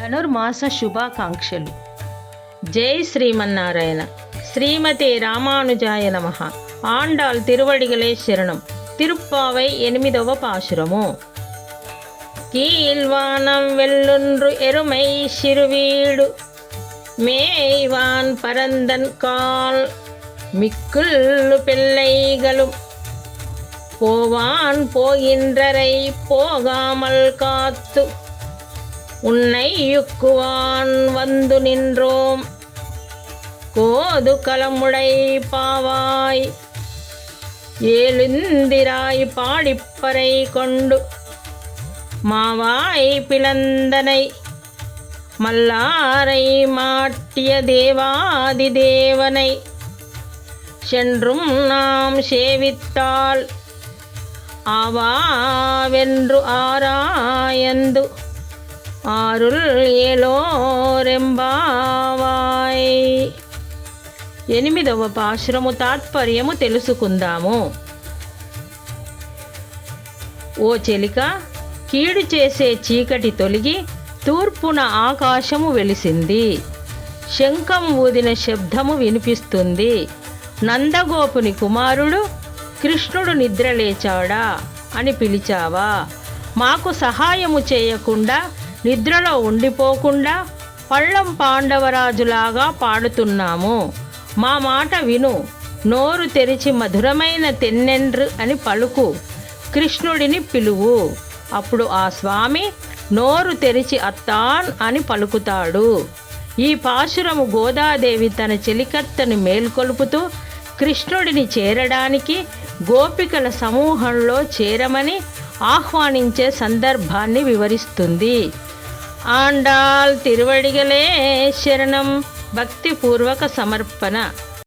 ధనుర్మాస శుభాకాంక్షలు జై శ్రీమన్నారాయణ శ్రీమతి రామానుజాయ నమ ఆండాల్ తిరువడిగలే శరణం తిరుప్పావై ఎనిమిదవ పాశురము கீழ்வானம் வெல்லுன்று எருமை சிறுவீடு மேய்வான் பரந்தன் கால் மிக்குள்ளு பிள்ளைகளும் போவான் போகின்றரை போகாமல் காத்து உன்னை யுக்குவான் வந்து நின்றோம். கோது கலமுடை பாவாய். ஏழுந்திராய் பாடிப்பறை கொண்டு மாவாய் பிளந்தனை. மல்லாரை மாட்டிய தேவாதி தேவனை. சென்றும் நாம் சேவித்தால் ஆவாவென்று ஆராயந்து ఆరుల్ ఏలోరెంబావాయ్ ఎనిమిదవ పాశ్రము తాత్పర్యము తెలుసుకుందాము. ఓ చెలిక కీడు చేసే చీకటి తొలగి తూర్పున ఆకాశము వెలిసింది. శంఖం ఊదిన శబ్దము వినిపిస్తుంది. నందగోపుని కుమారుడు కృష్ణుడు నిద్రలేచాడా అని పిలిచావా? మాకు సహాయము చేయకుండా నిద్రలో ఉండిపోకుండా పళ్ళం పాండవరాజులాగా పాడుతున్నాము. మా మాట విను. నోరు తెరిచి మధురమైన తెన్నెండ్రు అని పలుకు. కృష్ణుడిని పిలువు. అప్పుడు ఆ స్వామి నోరు తెరిచి అత్తాన్ అని పలుకుతాడు. ఈ పాశురము గోదాదేవి తన చెలికత్తని మేల్కొలుపుతూ కృష్ణుడిని చేరడానికి గోపికల సమూహంలో చేరమని ఆహ్వానించే సందర్భాన్ని వివరిస్తుంది. ఆండాల్ తిరువడిగలే శరణం భక్తిపూర్వక సమర్పణ.